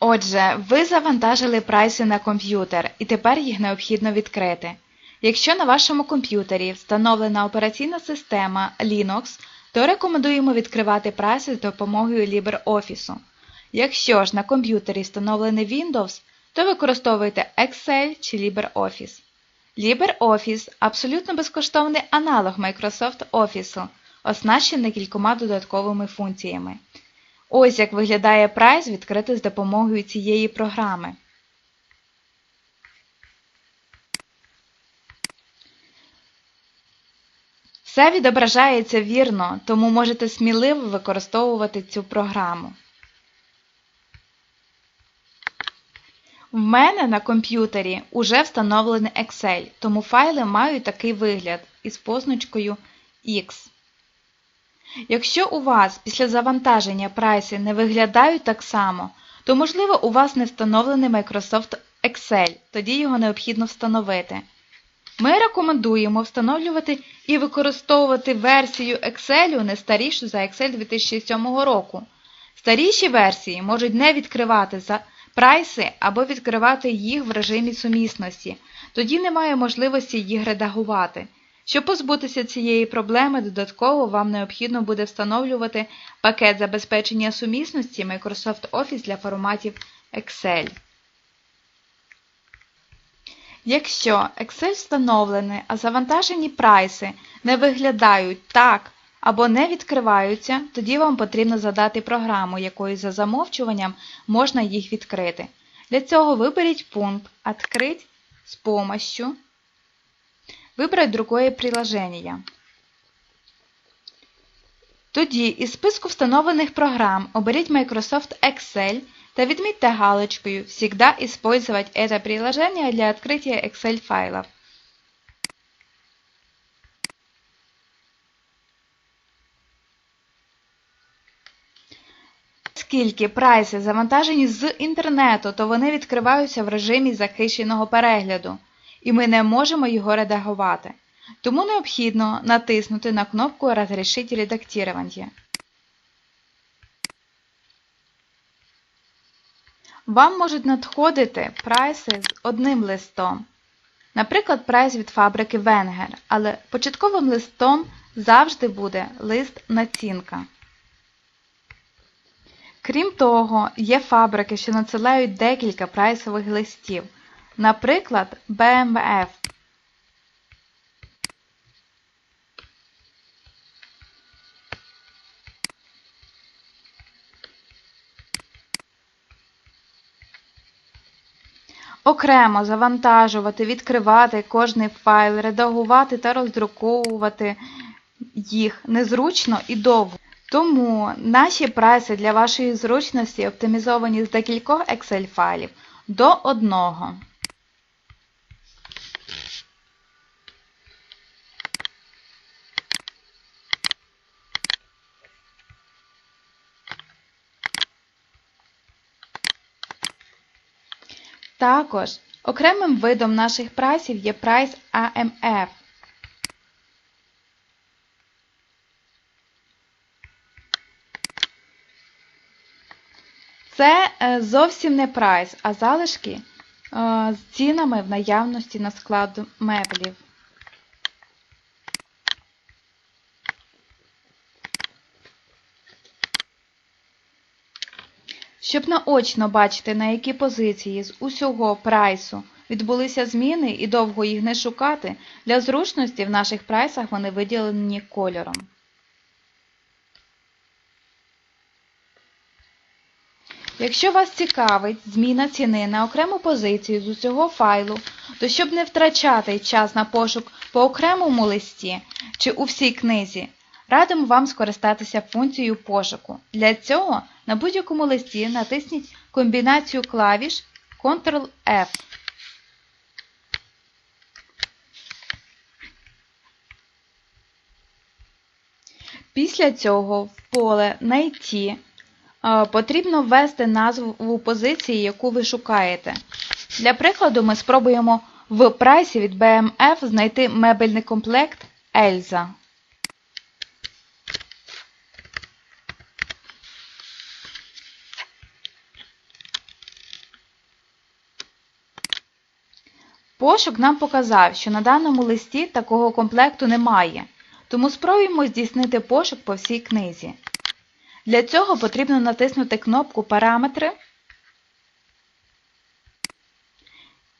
Отже, ви завантажили прайси на комп'ютер і тепер їх необхідно відкрити. Якщо на вашому комп'ютері встановлена операційна система Linux, то рекомендуємо відкривати прайси з допомогою LibreOffice. Якщо ж на комп'ютері встановлений Windows, то використовуйте Excel чи LibreOffice. LibreOffice – абсолютно безкоштовний аналог Microsoft Office, оснащений кількома додатковими функціями. Ось як виглядає прайс відкритий з допомогою цієї програми. Все відображається вірно, тому можете сміливо використовувати цю програму. В мене на комп'ютері уже встановлений Excel, тому файли мають такий вигляд із позначкою X. Якщо у вас після завантаження прайси не виглядають так само, то можливо у вас не встановлений Microsoft Excel, тоді його необхідно встановити. Ми рекомендуємо встановлювати і використовувати версію Excel не старішу за Excel 2007 року. Старіші версії можуть не відкривати за прайси або відкривати їх в режимі сумісності, тоді немає можливості їх редагувати. Щоб позбутися цієї проблеми, додатково вам необхідно буде встановлювати пакет забезпечення сумісності Microsoft Office для форматів Excel. Якщо Excel встановлений, а завантажені прайси не виглядають так або не відкриваються, тоді вам потрібно задати програму, якою за замовчуванням можна їх відкрити. Для цього виберіть пункт «Открыть з помощью», вибрать другое приложение. Тоді із списку встановлених програм оберіть Microsoft Excel та відмітьте галочкою «Всегда использовать это приложение для открытия Excel файлов». Оскільки прайси завантажені з інтернету, то вони відкриваються в режимі захищеного перегляду, і ми не можемо його редагувати. Тому необхідно натиснути на кнопку «Разрешить редактирование». Вам можуть надходити прайси з одним листом. Наприклад, прайс від фабрики Венгер, але початковим листом завжди буде лист націнка. Крім того, є фабрики, що надсилають декілька прайсових листів, наприклад, BMF. Окремо завантажувати, відкривати кожний файл, редагувати та роздруковувати їх незручно і довго. Тому наші прайси для вашої зручності оптимізовані з декількох Excel файлів до одного. Також окремим видом наших прайсів є прайс AMF. Це е, зовсім не прайс, а залишки е, з цінами в наявності на склад меблів. Щоб наочно бачити, на які позиції з усього прайсу відбулися зміни і довго їх не шукати, для зручності в наших прайсах вони виділені кольором. Якщо вас цікавить зміна ціни на окрему позицію з усього файлу, то щоб не втрачати час на пошук по окремому листі чи у всій книзі, радимо вам скористатися функцією пошуку. Для цього на будь-якому листі натисніть комбінацію клавіш Ctrl-F. Після цього в поле Найти потрібно ввести назву позиції, яку ви шукаєте. Для прикладу, ми спробуємо в прайсі від BMF знайти мебельний комплект Ельза. Пошук нам показав, що на даному листі такого комплекту немає, тому спробуємо здійснити пошук по всій книзі. Для цього потрібно натиснути кнопку Параметри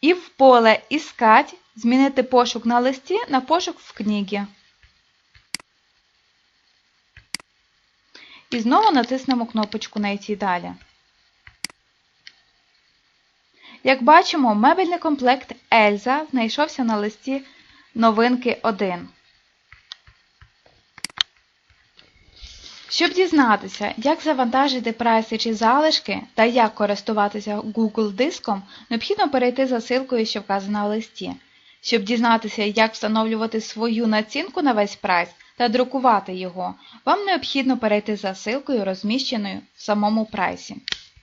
і в поле Іскать змінити пошук на листі на пошук в книгі. І знову натиснемо кнопочку Найти далі. Як бачимо, мебельний комплект Ельза знайшовся на листі новинки 1. Щоб дізнатися, як завантажити прайси чи залишки та як користуватися Google диском, необхідно перейти за ссылкою, що вказана в листі. Щоб дізнатися, як встановлювати свою націнку на весь прайс та друкувати його, вам необхідно перейти за ссылкою, розміщеною в самому прайсі.